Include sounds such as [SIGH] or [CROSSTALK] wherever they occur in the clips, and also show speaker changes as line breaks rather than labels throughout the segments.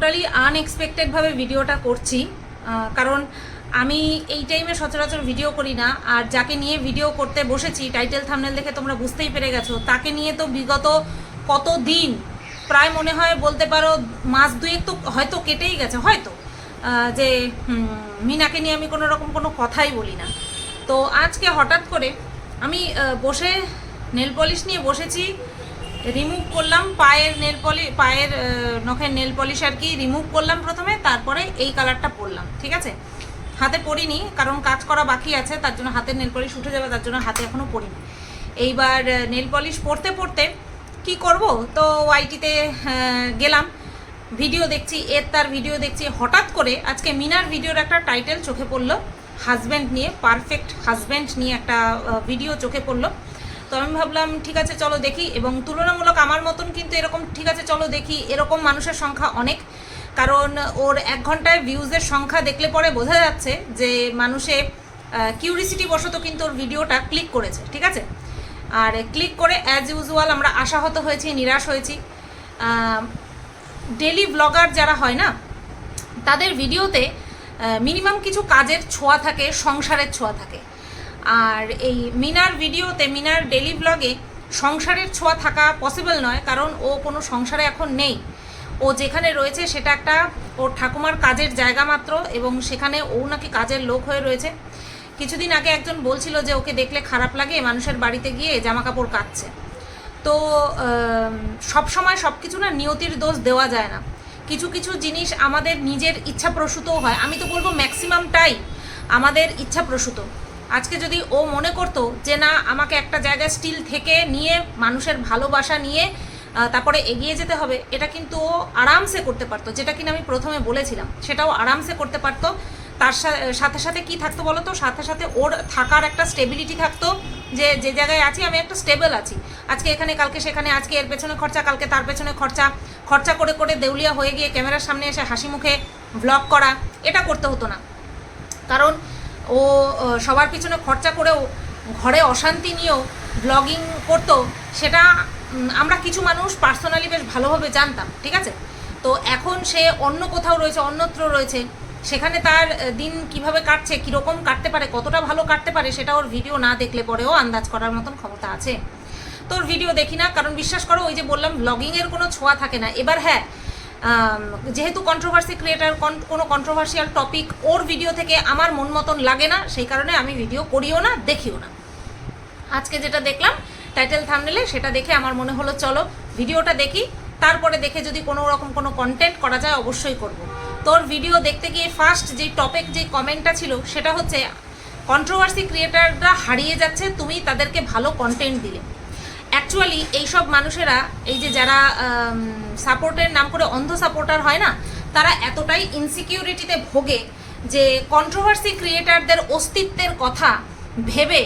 Totally আনএক্সপেক্টেডভাবে ভিডিওটা করছি। কারণ আমি এই টাইমে সচরাচর ভিডিও করি না। আর যাকে নিয়ে ভিডিও করতে বসেছি টাইটেল থামনেল দেখে তোমরা বুঝতেই পেরে গেছো। তাকে নিয়ে তো বিগত কত দিন প্রায় মনে হয় বলতে পারো মাস দুয়েক তো হয়তো কেটেই গেছে, হয়তো। যে মিনাকে নিয়ে আমি কোনো রকম কোনো কথাই বলি না। তো আজকে হঠাৎ করে আমি বসে নেল পলিশ নিয়ে বসেছি। রিমুভ করলাম, পায়ের নেল পলি পায়ের নখের নেল পলিশ আর কি রিমুভ করলাম প্রথমে, তারপরে এই কালারটা পরলাম, ঠিক আছে? হাতে পরিনি, কারণ কাজ করা বাকি আছে, তার জন্য হাতের নেল পলিশ উঠে যাবে, তার জন্য হাতে এখনও পরিনি। এইবার নেল পলিশ পরতে পরতে কি করব? তো ওয়াইটিতে গেলাম ভিডিও দেখছি, এর তার ভিডিও দেখছি, হঠাৎ করে আজকে মিনার ভিডিওর একটা টাইটেল চোখে পড়ল হাজব্যান্ড নিয়ে পারফেক্ট হাজব্যান্ড নিয়ে একটা ভিডিও চোখে পড়ল। তো আমি ভাবলাম, ঠিক আছে, চলো দেখি। এবং তুলনামূলক আমার মতন কিন্তু এরকম, ঠিক আছে, চলো দেখি। এরকম মানুষের সংখ্যা অনেক। কারণ ওর এক ঘন্টায় ভিউজের সংখ্যা দেখলে পরে বোঝা যাচ্ছে যে মানুষে কিউরিসিটি বশত কিন্তু ওর ভিডিওটা ক্লিক করেছে, ঠিক আছে? আর ক্লিক করে অ্যাজ ইউজুয়াল আমরা আশাহত হয়েছি, নিরাশ হয়েছি। ডেলি ব্লগার যারা হয় না, তাদের ভিডিওতে মিনিমাম কিছু কাজের ছোঁয়া থাকে, সংসারের ছোঁয়া থাকে। আর এই মিনার ভিডিওতে, মিনার ডেলি ব্লগে সংসারের ছোঁয়া থাকা পসিবল নয়, কারণ ও কোনো সংসারে এখন নেই। ও যেখানে রয়েছে সেটা একটা ওর ঠাকুমার কাজের জায়গা মাত্র এবং সেখানে ও নাকি কাজের লোক হয়ে রয়েছে। কিছুদিন আগে একজন বলছিল যে ওকে দেখলে খারাপ লাগে, মানুষের বাড়িতে গিয়ে জামা কাপড় কাচ্ছে। তো সব সময় সব কিছু না নিয়তির দোষ দেওয়া যায় না। কিছু কিছু জিনিস আমাদের নিজের ইচ্ছা প্রসূতও হয়। আমি তো বলব ম্যাক্সিমামটাই আমাদের ইচ্ছা প্রসূত আজকে যদি ও মনে করতো যে না, আমাকে একটা জায়গায় স্টিল থেকে নিয়ে, মানুষের ভালোবাসা নিয়ে তারপরে এগিয়ে যেতে হবে, এটা কিন্তু ও আরামসে করতে পারতো। যেটা কিনা আমি প্রথমে বলেছিলাম, সেটাও আরামসে করতে পারতো। তার সাথে সাথে কি থাকতো বলো তো? সাথে সাথে ওর থাকার একটা স্টেবিলিটি থাকতো, যে যে জায়গায় আছি আমি একটা স্টেবল আছি। আজকে এখানে, কালকে সেখানে, আজকে এর পেছনে খরচা, কালকে তার পেছনে খরচা। খরচা করে করে দেউলিয়া হয়ে গিয়ে ক্যামেরার সামনে এসে হাসি মুখে ব্লগ করা, এটা করতে হতো না। কারণ ও সবার পিছনে খরচা করেও ঘরে অশান্তি নিয়েও ব্লগিং করতো, সেটা আমরা কিছু মানুষ পার্সোনালি বেশ ভালোভাবে জানতাম, ঠিক আছে? তো এখন সে অন্য কোথাও রয়েছে, অন্যত্র রয়েছে, সেখানে তার দিন কীভাবে কাটছে, কীরকম কাটতে পারে, কতটা ভালো কাটতে পারে, সেটা ওর ভিডিও না দেখলে পরেও আন্দাজ করার মতন ক্ষমতা আছে। তোর ভিডিও দেখি না, কারণ বিশ্বাস করো, ওই যে বললাম ব্লগিংয়ের কোনো ছোঁয়া থাকে না। এবার হ্যাঁ যেহেতু কন্ট্রোভার্সি ক্রিয়েটার কোনো কন্ট্রোভার্সিয়াল টপিক ওর ভিডিও থেকে আমার মন মতন লাগে না, সেই কারণে আমি ভিডিও করিও না, দেখিও না। আজকে যেটা দেখলাম টাইটেল থামনেলে সেটা দেখে আমার মনে হলো, চলো ভিডিওটা দেখি, তারপরে দেখে যদি কোনো রকম কোনো কন্টেন্ট করা যায়, অবশ্যই করব। তোর ভিডিও দেখতে গিয়ে ফার্স্ট যে টপিক যে কমেন্টটা ছিল, সেটা হচ্ছে কন্ট্রোভার্সি ক্রিয়েটাররা হারিয়ে যাচ্ছে, তুমি তাদেরকে ভালো কন্টেন্ট দিলে। অ্যাকচুয়ালি এইসব মানুষেরা, এই যে যারা সাপোর্টের নাম করে অন্ধ সাপোর্টার হয় না, তারা এতটাই ইনসিকিউরিটিতে ভোগে যে কন্ট্রোভার্সি ক্রিয়েটারদের অস্তিত্বের কথা ভেবে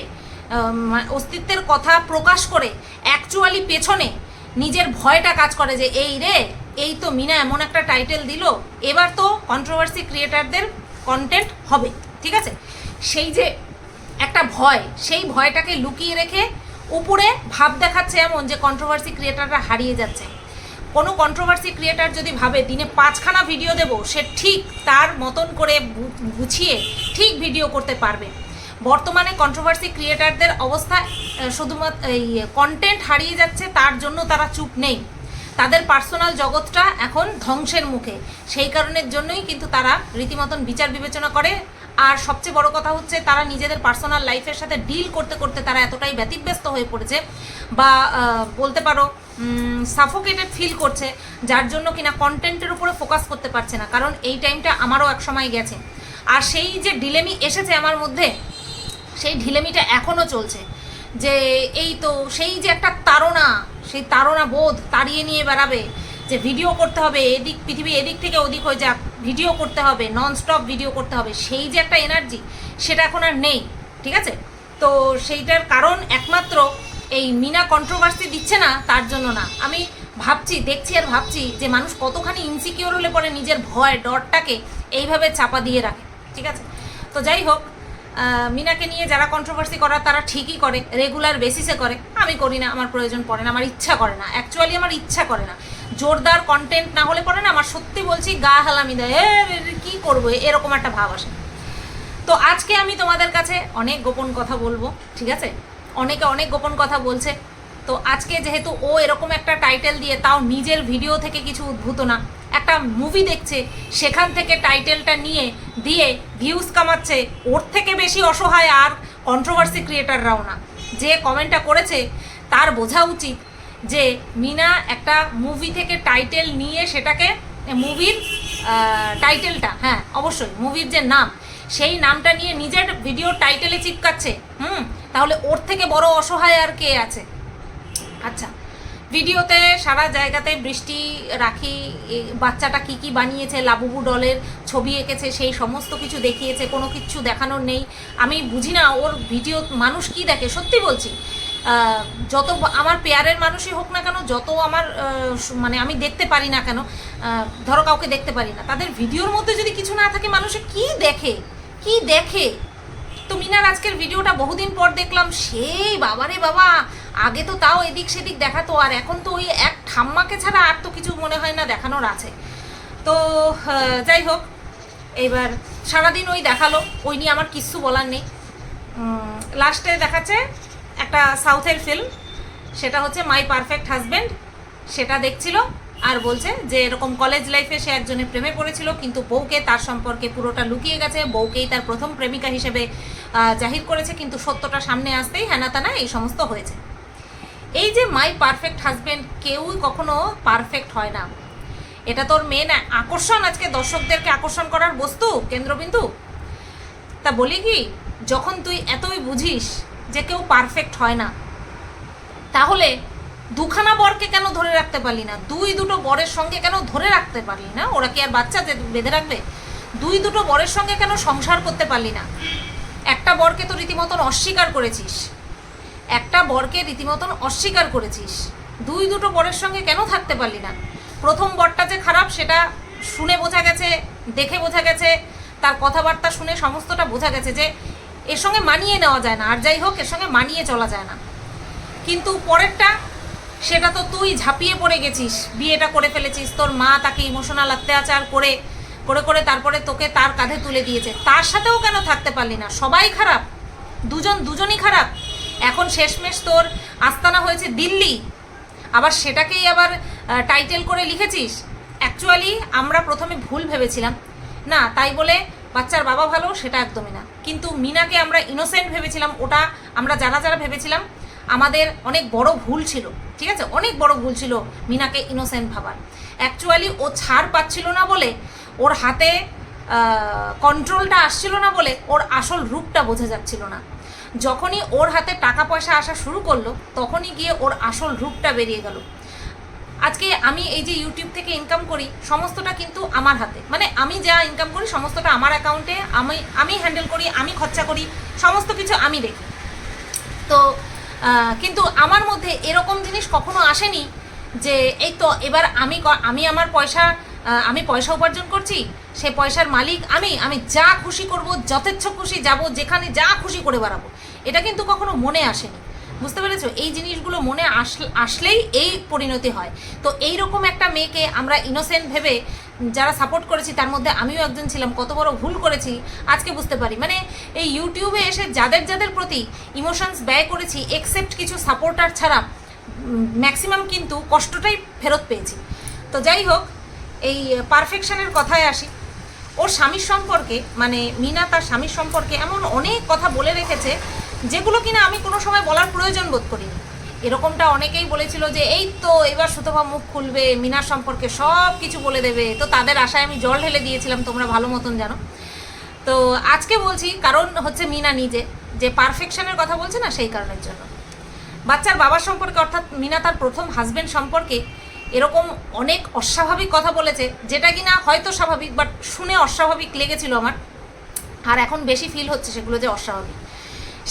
অস্তিত্বের কথা প্রকাশ করে অ্যাকচুয়ালি পেছনে নিজের ভয়টা কাজ করে যে, এই রে, এই তো মিনা এমন একটা টাইটেল দিল, এবার তো কন্ট্রোভার্সি ক্রিয়েটারদের কন্টেন্ট হবে। ঠিক আছে? সেই যে একটা ভয়, সেই ভয়টাকে লুকিয়ে রেখে উপরে ভাব দেখাচ্ছে এমন যে কন্ট্রোভার্সি ক্রিয়েটাররা হারিয়ে যাচ্ছে। কোনো কন্ট্রোভার্সি ক্রিয়েটার যদি ভাবে, দিনে পাঁচখানা ভিডিও দেব, সে ঠিক তার মতন করে গুছিয়ে ঠিক ভিডিও করতে পারবে। বর্তমানে কন্ট্রোভার্সি ক্রিয়েটারদের অবস্থা শুধুমাত্র এই কন্টেন্ট হারিয়ে যাচ্ছে, তার জন্য তারা চুপ নেই। তাদের পার্সোনাল জগৎটা এখন ধ্বংসের মুখে। সেই কারণের জন্যই কিন্তু তারা রীতিমতন বিচার বিবেচনা করে আর সবচেয়ে বড় কথা হচ্ছে তারা নিজেদের পার্সোনাল লাইফের সাথে ডিল করতে করতে তারা এতটাই ব্যতিব্যস্ত হয়ে পড়েছে বা বলতে পারো সাফোকেটেড ফিল করছে, যার জন্য কিনা কন্টেন্টের উপরে ফোকাস করতে পারছে না। কারণ এই টাইমটা আমারও এক সময় গেছে। আর সেই যে ডিলেমি এসেছে আমার মধ্যে, সেই ঢিলেমিটা এখনও চলছে। যে এই তো সেই যে একটা তাড়না, সেই তাড়না বোধ তাড়িয়ে নিয়ে বেড়াবে, যে ভিডিও করতে হবে, এদিক, পৃথিবী এদিক থেকে ওদিক হয়ে যাক। ভিডিও করতে হবে নন স্টপ ভিডিও করতে হবে, সেই যে একটা এনার্জি সেটা এখন আর নেই, ঠিক আছে? তো সেইটার কারণ একমাত্র এই মিনা কন্ট্রোভার্সি দিচ্ছে না, তার জন্য না। আমি ভাবছি, দেখছি আর ভাবছি যে মানুষ কতখানি ইনসিকিওর হলে পরে নিজের ভয়, ডরটাকে এইভাবে চাপা দিয়ে রাখে, ঠিক আছে? তো যাই হোক মিনাকে নিয়ে যারা কন্ট্রোভার্সি করার, তারা ঠিকই করে রেগুলার বেসিসে করে। আমি করি না, আমার প্রয়োজন পড়ে না, আমার ইচ্ছা করে না। অ্যাকচুয়ালি আমার ইচ্ছা করে না। জোরদার কন্টেন্ট না হলে পরে না আমার সত্যি বলছি গা হালামি দেয়। কি করব? এরকম একটা ভাব আসে। তো আজকে আমি তোমাদের কাছে অনেক গোপন কথা বলব, ঠিক আছে? অনেকে অনেক গোপন কথা বলছে। তো আজকে যেহেতু ও এরকম একটা টাইটেল দিয়ে তাও নিজের ভিডিও থেকে কিছু উদ্ভূত না, একটা মুভি দেখছে, সেখান থেকে টাইটেলটা নিয়ে দিয়ে ভিউজ কামাচ্ছে, ওর থেকে বেশি অসহায় আর কন্ট্রোভার্সি ক্রিয়েটাররাও না। যে কমেন্টটা করেছে, তার বোঝা উচিত যে মিনা একটা মুভি থেকে টাইটেল নিয়ে সেটাকে মুভির টাইটেলটা হ্যাঁ অবশ্যই মুভির যে নাম, সেই নামটা নিয়ে নিজের ভিডিও টাইটেলে চিপকাচ্ছে, হুম? তাহলে ওর থেকে বড় অসহায় আর কে আছে? আচ্ছা ভিডিওতে সারা জায়গাতে বৃষ্টি রাখি বাচ্চাটা কি কি বানিয়েছে, লাবুবু ডলের ছবি এঁকেছে, সেই সমস্ত কিছু দেখিয়েছে, কোনো কিছু দেখানোর নেই। আমি বুঝি না, ওর ভিডিও মানুষ কি দেখে? সত্যি বলছি যত আমার পেয়ারের মানুষই হোক না কেন, যত আমার মানে আমি দেখতে পারি না কেন ধরো কাউকে দেখতে পারি না, তাদের ভিডিওর মধ্যে যদি কিছু না থাকে, মানুষে কি দেখে? কি দেখে? তো মিনার আজকের ভিডিওটা বহুদিন পর দেখলাম সেই বাবারে বাবা, আগে তো তাও এদিক সেদিক দেখাতো, আর এখন তো ওই এক ঠাম্মাকে ছাড়া আর তো কিছু মনে হয় না, দেখানোর আছে। তো যাই হোক, এবার সারাদিন ওই দেখাল, ওই নিয়ে আমার কিচ্ছু বলার নেই। লাস্টে দেখাচ্ছে একটা সাউথের ফিল্ম সেটা হচ্ছে মাই পারফেক্ট হাজব্যান্ড সেটা দেখছিল আর বলছে যে এরকম কলেজ লাইফে সে একজনের প্রেমে পড়েছিল, কিন্তু বউকে তার সম্পর্কে পুরোটা লুকিয়ে গেছে, বউকেই তার প্রথম প্রেমিকা হিসেবে জাহির করেছে, কিন্তু সত্যটা সামনে আসতেই হেনাতানা এই সমস্ত হয়েছে। এই যে মাই পারফেক্ট হাজব্যান্ড কেউই কখনো পারফেক্ট হয় না। এটা তোর মেন আকর্ষণ আজকে দর্শকদেরকে আকর্ষণ করার বস্তু, কেন্দ্রবিন্দু। তা বলি কি, যখন তুই এতই বুঝিস যে কেউ পারফেক্ট হয় না। তাহলে দুখানা বরকে কেন ধরে রাখতে পারলি না? দুই দুটো বরের সঙ্গে কেন ধরে রাখতে পারলি না? ওরা কি আর বাচ্চা বেঁধে রাখবে? দুই দুটো বরের সঙ্গে কেন সংসার করতে পারলি না? একটা বরকে তো রীতিমতন অস্বীকার করেছিস। একটা বরকে রীতিমতন অস্বীকার করেছিস। দুই দুটো বরের সঙ্গে কেন থাকতে পারলি না? প্রথম বরটা যে খারাপ, সেটা শুনে বোঝা গেছে, দেখে বোঝা গেছে, তার কথাবার্তা শুনে সমস্তটা বোঝা গেছে যে এর সঙ্গে মানিয়ে নেওয়া যায় না, আর যাই হোক, এর সঙ্গে মানিয়ে চলা যায় না। কিন্তু পরেরটা, সেটা তো তুই ঝাঁপিয়ে পড়ে গেছিস, বিয়েটা করে ফেলেছিস, তোর মা তাকে ইমোশনাল অত্যাচার করে করে করে তারপরে তোকে তার কাঁধে তুলে দিয়েছে। তার সাথেও কেন থাকতে পারলি না? সবাই খারাপ, দুজন, দুজনই খারাপ। এখন শেষমেশ তোর আস্তানা হয়েছে দিল্লি। আবার সেটাকেই আবার টাইটেল করে লিখেছিস? অ্যাকচুয়ালি আমরা প্রথমে ভুল ভেবেছিলাম। না, তাই বলে বাচ্চার বাবা ভালো, সেটা একদমই না। কিন্তু মিনাকে আমরা ইনোসেন্ট ভেবেছিলাম, ওটা আমরা যারা যারা ভেবেছিলাম, আমাদের অনেক বড় ভুল ছিল, ঠিক আছে? অনেক বড় ভুল ছিল মিনাকে ইনোসেন্ট ভাবার। অ্যাকচুয়ালি ও ছাড় পাচ্ছিল না বলে, ওর হাতে কন্ট্রোলটা আসছিল না বলে, ওর আসল রূপটা বোঝা যাচ্ছিল না। যখনই ওর হাতে টাকা পয়সা আসা শুরু করল, তখনই গিয়ে ওর আসল রূপটা বেরিয়ে গেল। আজকে আমি এই যে ইউটিউব থেকে ইনকাম করি, সমস্তটা কিন্তু আমার হাতে। মানে আমি যা ইনকাম করি, সমস্তটা আমার অ্যাকাউন্টে আমি আমি হ্যান্ডেল করি, আমি খরচা করি, সমস্ত কিছু আমি দেখি। তো কিন্তু আমার মধ্যে এরকম জিনিস কখনো আসেনি যে, এই তো এবার আমি আমি আমার পয়সা আমি পয়সা উপার্জন করছি, সে পয়সার মালিক আমি আমি যা খুশি করব, যথেচ্ছ খুশি যাব, যেখানে যা খুশি করে বেড়াবো। এটা কিন্তু কখনো মনে আসেনি। বুঝতে পেরেছ? এই জিনিসগুলো মনে আসলে আসলেই এই পরিণতি হয়। তো এই রকম একটা মেয়েকে আমরা ইনোসেন্ট ভেবে যারা সাপোর্ট করেছি, তার মধ্যে আমিও একজন ছিলাম। কত বড় ভুল করেছি, আজকে বুঝতে পারি। মানে এই ইউটিউবে এসে যাদের যাদের প্রতি ইমোশনস ব্যয় করেছি এক্সেপ্ট কিছু সাপোর্টার ছাড়া ম্যাক্সিমাম কিন্তু কষ্টটাই ফেরত পেয়েছি। তো যাই হোক, এই পারফেকশনের কথায় আসি। ওর স্বামীর সম্পর্কে মানে মিনা তার স্বামীর সম্পর্কে এমন অনেক কথা বলে রেখেছে যেগুলো কিনা আমি কোনো সময় বলার প্রয়োজন বোধ করিনি। এরকমটা অনেকেই বলেছিল যে, এই তো এবার সুতভা মুখ খুলবে মিনার সম্পর্কে সব কিছু বলে দেবে। তো তাদের আশায় আমি জল ঢেলে দিয়েছিলাম, তোমরা ভালো মতন জানো। তো আজকে বলছি, কারণ হচ্ছে মিনা নিজে, যে পারফেকশনের কথা বলছে না সেই কারণের জন্য। বাচ্চার বাবার সম্পর্কে অর্থাৎ মিনা তার প্রথম হাজবেন্ড সম্পর্কে এরকম অনেক অস্বাভাবিক কথা বলেছে, যেটা কিনা হয়তো স্বাভাবিক বাট শুনে অস্বাভাবিক লেগেছিল আমার। আর এখন বেশি ফিল হচ্ছে সেগুলো যে অস্বাভাবিক।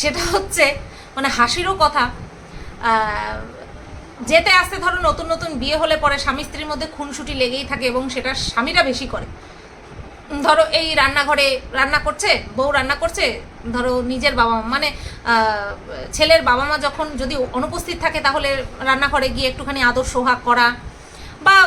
সেটা হচ্ছে মানে হাসিরও কথা। যেতে আসতে ধরো নতুন নতুন বিয়ে হলে পরে স্বামী স্ত্রীর মধ্যে খুনসুটি লেগেই থাকে এবং সেটা স্বামীরা বেশি করে। ধরো এই রান্নাঘরে রান্না করছে, বউ রান্না করছে, ধরো নিজের বাবা মা মানে ছেলের বাবা মা যখন যদি অনুপস্থিত থাকে তাহলে রান্নাঘরে গিয়ে একটুখানি আদর সোহাগ করা বা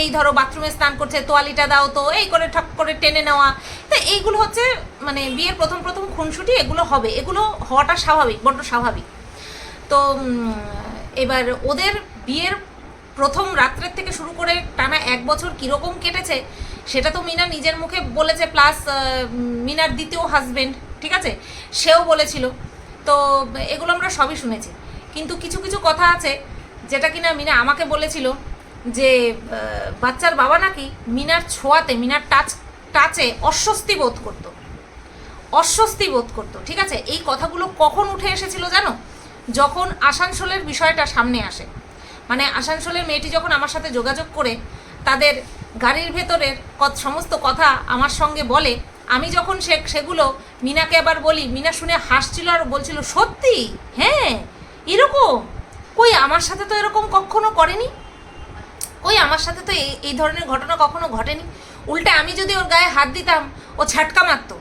এই ধরো বাথরুমে স্নান করছে, তোয়ালিটা দাও তো, এই করে ঠক করে টেনে নেওয়া। তো এইগুলো হচ্ছে মানে বিয়ের প্রথম প্রথম খুনসুটি, এগুলো হবে। এগুলো হওয়াটা স্বাভাবিক, বড্ড স্বাভাবিক। তো এবার ওদের বিয়ের প্রথম রাত্রের থেকে শুরু করে টানা এক বছর কীরকম কেটেছে, সেটা তো মিনা নিজের মুখে বলেছে প্লাস মিনার দ্বিতীয় হাজবেন্ড ঠিক আছে? সেও বলেছিল। তো, এগুলো আমরা সবই শুনেছি। কিন্তু কিছু কিছু কথা আছে, যেটা কিনা মিনা আমাকে বলেছিল যে বাচ্চার বাবা নাকি মিনার ছোঁয়াতে, মিনার টাচ, টাচে অস্বস্তি বোধ করতো। অস্বস্তি বোধ করতো, ঠিক আছে? এই কথাগুলো কখন উঠে এসেছিল জানো? যখন আসানসোলের বিষয়টা সামনে আসে। মানে আসানসোলের মেয়েটি যখন আমার সাথে যোগাযোগ করে, তাদের গাড়ির ভেতরের সমস্ত কথা আমার সঙ্গে বলে, আমি যখন সে, সেগুলো মিনাকে আবার বলি, মিনা শুনে হাসছিল আর বলছিল, সত্যি? হ্যাঁ? এরকম? কই, আমার সাথে তো এরকম কখনো করেনি? ওই আমার সাথে তো এই ধরনের ঘটনা কখনো ঘটেনি। উল্টে আমি যদি ওর গায়ে হাত দিতাম, ও ছ্যাটকা মারতো।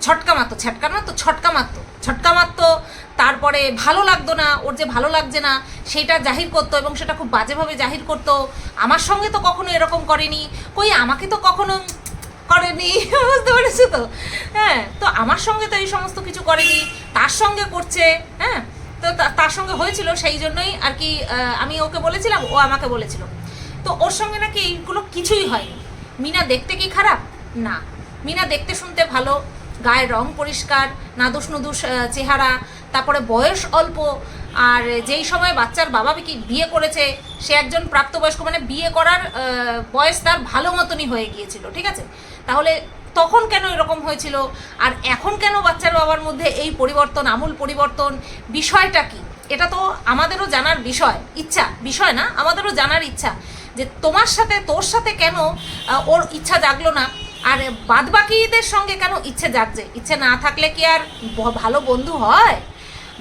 ছটকা মারতো, ছ্যাটকা মারতো ছটকা মারতো। ছটকা মারতো, তারপরে ভালো লাগতো না, ওর যে ভালো লাগছে না, সেটা জাহির করতো এবং সেটা খুব বাজেভাবে জাহির করতো। আমার সঙ্গে তো কখনো এরকম করেনি। কই, আমাকে তো কখনো করেনি, [LAUGHS] বুঝতে পেরেছ তো? হ্যাঁ তো আমার সঙ্গে তো এই সমস্ত কিছু করেনি, তার সঙ্গে করছে হ্যাঁ তা- তার সঙ্গে হয়েছিল, সেই জন্যই আর কি আমি ওকে বলেছিলাম, ও আমাকে বলেছিল। তো ওর সঙ্গে নাকি এইগুলো কিছুই হয়নি। মিনা দেখতে কি খারাপ? না। মিনা দেখতে শুনতে ভালো, গায়ের রং পরিষ্কার, নাদুস নুদুস চেহারা, তারপরে বয়স অল্প, আর যেই সময় বাচ্চার বাবা কি বিয়ে করেছে, সে একজন প্রাপ্তবয়স্ক মানে বিয়ে করার বয়স তার ভালো মতনই হয়ে গিয়েছিল, ঠিক আছে? তাহলে তখন কেন এরকম হয়েছিল? আর এখন কেন বাচ্চার বাবার মধ্যে এই পরিবর্তন, আমূল পরিবর্তন? বিষয়টা কি? এটা তো আমাদেরও জানার বিষয়। ইচ্ছা। বিষয় না, আমাদেরও জানার ইচ্ছা। যে তোমার সাথে, তোর সাথে কেন ওর ইচ্ছা জাগলো না? আর বাদবাকিদের সঙ্গে কেন ইচ্ছে জাগছে? ইচ্ছে না থাকলে কি আর ভালো বন্ধু হয়?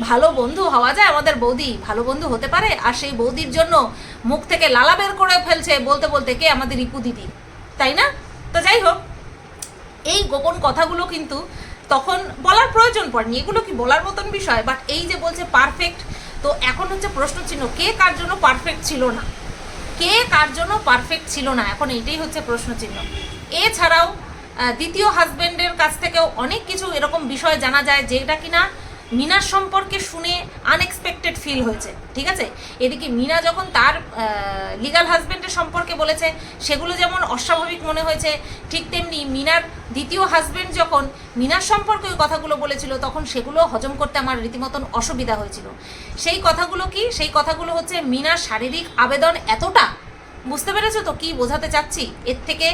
ভালো বন্ধু হওয়া যায় আমাদের বৌদি, ভালো বন্ধু হতে পারে। আর সেই বৌদির জন্য মুখ থেকে লালা বের করে ফেলছে বলতে বলতে কে? আমাদের রিপু দিদি। তাই না? তো যাই হোক, এই গোপন কথাগুলো কিন্তু তখন বলার প্রয়োজন পড়েনি। এগুলো কি বলার মতন বিষয়? বাট এই যে বলছে পারফেক্ট তো এখন হচ্ছে প্রশ্ন চিহ্ন কে কার জন্য পারফেক্ট ছিল না? কে কার জন্য পারফেক্ট ছিল না? এখন এইটাই হচ্ছে প্রশ্ন চিহ্ন এছাড়াও দ্বিতীয় হাজব্যান্ডের কাছ থেকেও অনেক কিছু এরকম বিষয় জানা যায় যেটা কিনা মিনার সম্পর্কে শুনে আনএক্সপেক্টেড ফিল হয়েছে, ঠিক আছে? এদিকে মিনা যখন তার লিগাল হাজবেন্ডের সম্পর্কে বলেছে, সেগুলো যেমন অস্বাভাবিক মনে হয়েছে, ঠিক তেমনি মিনার দ্বিতীয় হাজবেন্ড যখন মিনার সম্পর্কে ওই কথাগুলো বলেছিল, তখন সেগুলো হজম করতে আমার রীতিমতন অসুবিধা হয়েছিল। সেই কথাগুলো কি? সেই কথাগুলো হচ্ছে মিনার শারীরিক আবেদন এতটা, বুঝতে পেরেছ তো কি বোঝাতে চাচ্ছি? এর থেকে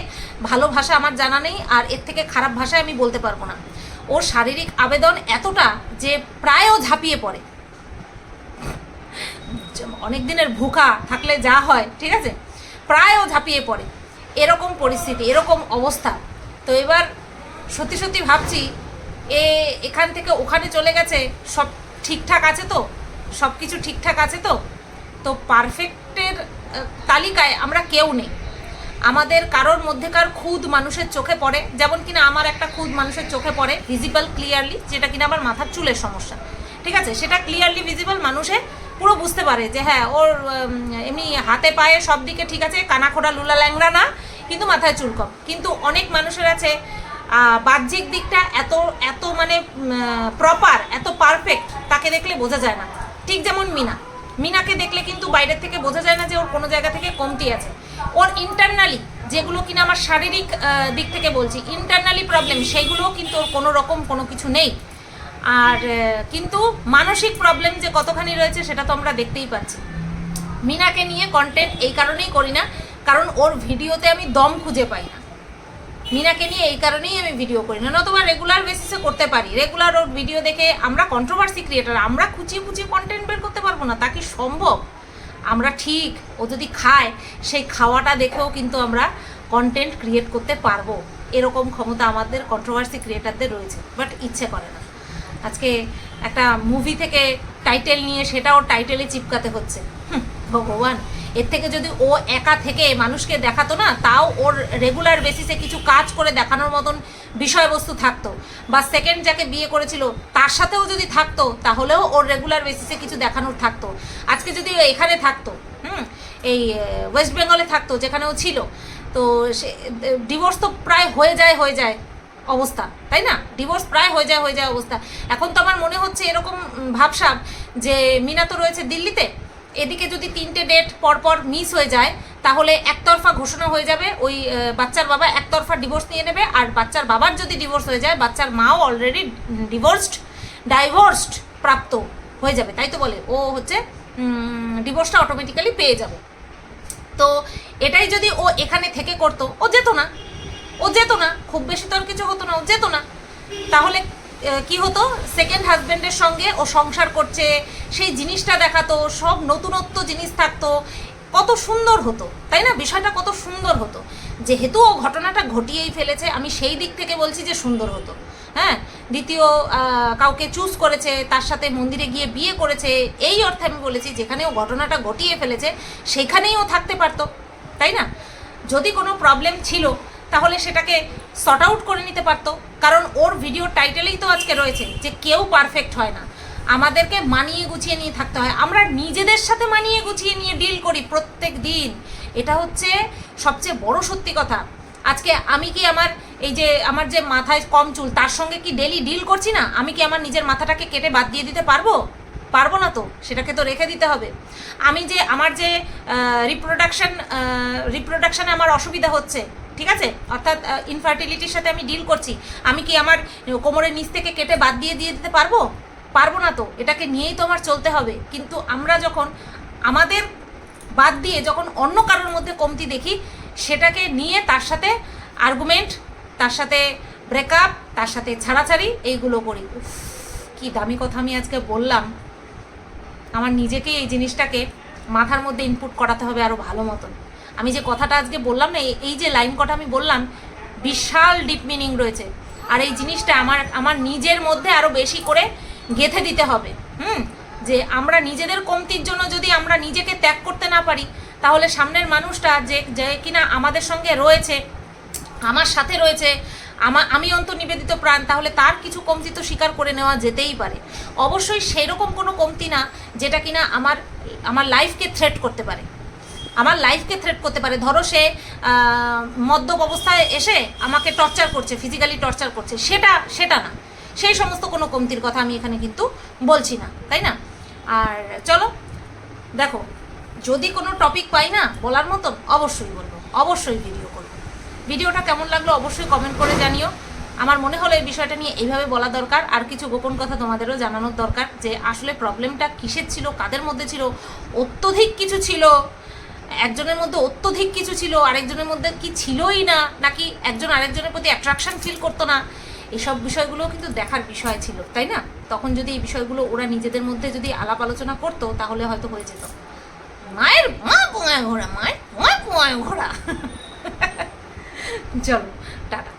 ভালো ভাষা আমার জানা নেই, আর এর থেকে খারাপ ভাষায় আমি বলতে পারব না। ওর শারীরিক আবেদন এতটা যে প্রায়ও ঝাঁপিয়ে পড়ে। অনেক দিনের ভুখা থাকলে যা হয়, ঠিক আছে? প্রায়ও ঝাঁপিয়ে পড়ে। এরকম পরিস্থিতি, এরকম অবস্থা। তো এবার সত্যি সত্যি ভাবছি, এ এখান থেকে ওখানে চলে গেছে, সব ঠিকঠাক আছে তো? সব কিছু ঠিকঠাক আছে তো? তো পারফেক্টের তালিকায় আমরা কেউ নেই। আমাদের কারোর মধ্যেকার খুদ মানুষের চোখে পড়ে, যেমন কিনা আমার একটা খুদ মানুষের চোখে পড়ে ভিজিবল ক্লিয়ারলি যেটা কিনা আমার মাথার চুলের সমস্যা। ঠিক আছে? সেটা ক্লিয়ারলি ভিজিবল মানুষে পুরো বুঝতে পারে যে হ্যাঁ ওর এমনি হাতে পায়ে সব দিকে ঠিক আছে কানাখোড়া লুলা ল্যাংড়া না, কিন্তু মাথায় চুল কম। কিন্তু অনেক মানুষের আছে বাহ্যিক দিকটা এত এত মানে প্রপার এত পারফেক্ট তাকে দেখলে বোঝা যায় না। ঠিক যেমন মিনা। মিনাকে দেখলে কিন্তু বাইরের থেকে বোঝা যায় না যে ওর কোনো জায়গা থেকে কমতি আছে। ওর ইন্টারনালি যেগুলো কিনা আমার শারীরিক দিক থেকে বলছি ইন্টারনালি প্রবলেম সেইগুলোও কিন্তু ওর কোনো রকম কোনো কিছু নেই। আর কিন্তু মানসিক প্রবলেম যে কতখানি রয়েছে সেটা তো আমরা দেখতেই পাচ্ছি। মিনাকে নিয়ে কন্টেন্ট এই কারণেই করি না, কারণ ওর ভিডিওতে আমি দম খুঁজে পাই না। মিনাকে নিয়ে এই কারণেই আমি ভিডিও করি না, নতুবা রেগুলার বেসিসে করতে পারি। রেগুলার ওর ভিডিও দেখে আমরা কন্ট্রোভার্সি ক্রিয়েটার আমরা খুঁচিয়ে খুঁচিয়ে কন্টেন্ট বের করতে পারব না, তা কি সম্ভব? আমরা ঠিক, ও যদি খায়, সেই খাওয়াটা দেখেও কিন্তু আমরা কন্টেন্ট ক্রিয়েট করতে পারব। এরকম ক্ষমতা আমাদের কন্ট্রোভার্সি ক্রিয়েটারদের রয়েছে বাট ইচ্ছে করে না। আজকে একটা মুভি থেকে টাইটেল নিয়ে সেটাও টাইটেলে চিপকাতে হচ্ছে। ভগবান। এর থেকে যদি ও একা থেকে মানুষকে দেখাতো না, তাও ওর রেগুলার বেসিসে কিছু কাজ করে দেখানোর মতন বিষয়বস্তু থাকতো। বা সেকেন্ড যাকে বিয়ে করেছিল, তার সাথেও যদি থাকতো, তাহলেও ওর রেগুলার বেসিসে কিছু দেখানোর থাকতো। আজকে যদি এখানে থাকতো, হুম, এই ওয়েস্ট বেঙ্গলে থাকতো, যেখানে ও ছিল, তো সে ডিভোর্স তো প্রায় হয়ে যায় হয়ে যায় অবস্থা, তাই না? ডিভোর্স প্রায় হয়ে যায় হয়ে যায় অবস্থা। এখন তো আমার মনে হচ্ছে এরকম ভাবসাব যে মিনা তো রয়েছে দিল্লিতে এদিকে যদি তিনটে ডেট পরপর মিস হয়ে যায়, তাহলে একতরফা ঘোষণা হয়ে যাবে। ওই বাচ্চার বাবা একতরফা ডিভোর্স নিয়ে নেবে, আর বাচ্চার বাবার যদি ডিভোর্স হয়ে যায়, বাচ্চার মাও অলরেডি ডিভোর্সড ডাইভোর্সড প্রাপ্ত হয়ে যাবে। তাই তো বলে? ও হচ্ছে ডিভোর্সটা অটোমেটিক্যালি পেয়ে যাবে। তো এটাই যদি ও এখানে থেকে করতো, ও যেত না। ও যেত না। খুব বেশি তো আর কিছু হতো না। ও যেত না। তাহলে কি হতো? সেকেন্ড হাজব্যান্ডের সঙ্গে ও সংসার করছে, সেই জিনিসটা দেখাতো, সব নতুনত্ব জিনিস থাকতো। কত সুন্দর হতো, তাই না? বিষয়টা কত সুন্দর হতো। যেহেতু ও ঘটনাটা ঘটিয়েই ফেলেছে, আমি সেই দিক থেকে বলছি যে সুন্দর হতো। হ্যাঁ? দ্বিতীয় কাউকে চুজ করেছে, তার সাথে মন্দিরে গিয়ে বিয়ে করেছে, এই অর্থে আমি বলেছি যেখানে ও ঘটনাটা ঘটিয়ে ফেলেছে, সেখানেই ও থাকতে পারতো, তাই না? যদি কোনো প্রবলেম ছিল, তাহলে সেটাকে সর্ট আউট করে নিতে পারতো। কারণ ওর ভিডিও টাইটেলেই তো আজকে রয়েছে, যে কেউ পারফেক্ট হয় না। আমাদেরকে মানিয়ে গুছিয়ে নিয়ে থাকতে হয়। আমরা নিজেদের সাথে মানিয়ে গুছিয়ে নিয়ে ডিল করি প্রত্যেক দিন। এটা হচ্ছে সবচেয়ে বড় সত্যি কথা। আজকে আমি কি আমার এই যে, আমার যে মাথায় কম চুল, তার সঙ্গে কি ডেলি ডিল করছি না? আমি কি আমার নিজের মাথাটাকে কেটে বাদ দিয়ে দিতে পারব? পারব না তো, সেটাকে তো রেখে দিতে হবে। আমি যে, আমার যে রিপ্রোডাকশন রিপ্রোডাকশানে আমার অসুবিধা হচ্ছে ঠিক আছে? অর্থাৎ ইনফার্টিলিটির সাথে আমি ডিল করছি। আমি কি আমার কোমরের নিচ থেকে কেটে বাদ দিয়ে দিয়ে দিতে পারব? পারব না তো। এটাকে নিয়েই তো আমার চলতে হবে। কিন্তু আমরা যখন আমাদের বাদ দিয়ে যখন অন্য কারোর মধ্যে কমতি দেখি, সেটাকে নিয়ে তার সাথে আর্গুমেন্ট তার সাথে ব্রেকআপ তার সাথে ছাড়াছাড়ি, এইগুলো করি। কি দামি কথা আমি আজকে বললাম। আমার নিজেকেই এই জিনিসটাকে মাথার মধ্যে ইনপুট করাতে হবে আরও ভালো মতন। আমি যে কথাটা আজকে বললাম না, এই- যে লাইন কটা আমি বললাম, বিশাল ডিপ মিনিং রয়েছে। আর এই জিনিসটা আমার আমার নিজের মধ্যে আরও বেশি করে গেঁথে দিতে হবে। হুম? যে আমরা নিজেদের কমতির জন্য যদি আমরা নিজেকে ত্যাগ করতে না পারি, তাহলে সামনের মানুষটা যে যে কিনা আমাদের সঙ্গে রয়েছে, আমার সাথে রয়েছে, আমা, আমি অন্ত নিবেদিত প্রাণ, তাহলে তার কিছু কমতি তো স্বীকার করে নেওয়া যেতেই পারে। অবশ্যই সেরকম কোনো কমতি না, যেটা কিনা আমার আমার লাইফকে থ্রেট করতে পারে। আমার লাইফকে থ্রেট করতে পারে। ধরো সে মদ্যপ অবস্থায় এসে আমাকে টর্চার করছে ফিজিক্যালি টর্চার করছে, সেটা সেটা না। সেই সমস্ত কোনো কমতির কথা আমি এখানে কিন্তু বলছি না, তাই না? আর চলো, দেখো, যদি কোনো টপিক পাই না, বলার মতন অবশ্যই বলব, অবশ্যই ভিডিও করব। ভিডিওটা কেমন লাগল অবশ্যই কমেন্ট করে জানিও। আমার মনে হলো এই বিষয়টা নিয়ে এইভাবে বলা দরকার, আর কিছু গোপন কথা তোমাদেরও জানানোর দরকার যে আসলে প্রবলেমটা কিসের ছিল, কাদের মধ্যে ছিল, অত্যধিক কিছু ছিল একজনের মধ্যে অত্যধিক কিছু ছিল, আরেকজনের মধ্যে কি ছিলই না, নাকি একজন আরেকজনের প্রতি অ্যাট্রাকশন ফিল করতো না? এসব বিষয়গুলো কিন্তু দেখার বিষয় ছিল, তাই না? তখন যদি এই বিষয়গুলো ওরা নিজেদের মধ্যে যদি আলাপ আলোচনা করতো, তাহলে হয়তো হয়ে যেত। মায়ের মা পোঙায় ঘোড়া, মায়ের মা পোঙায় ঘোড়া। [LAUGHS] চলো, টাটা।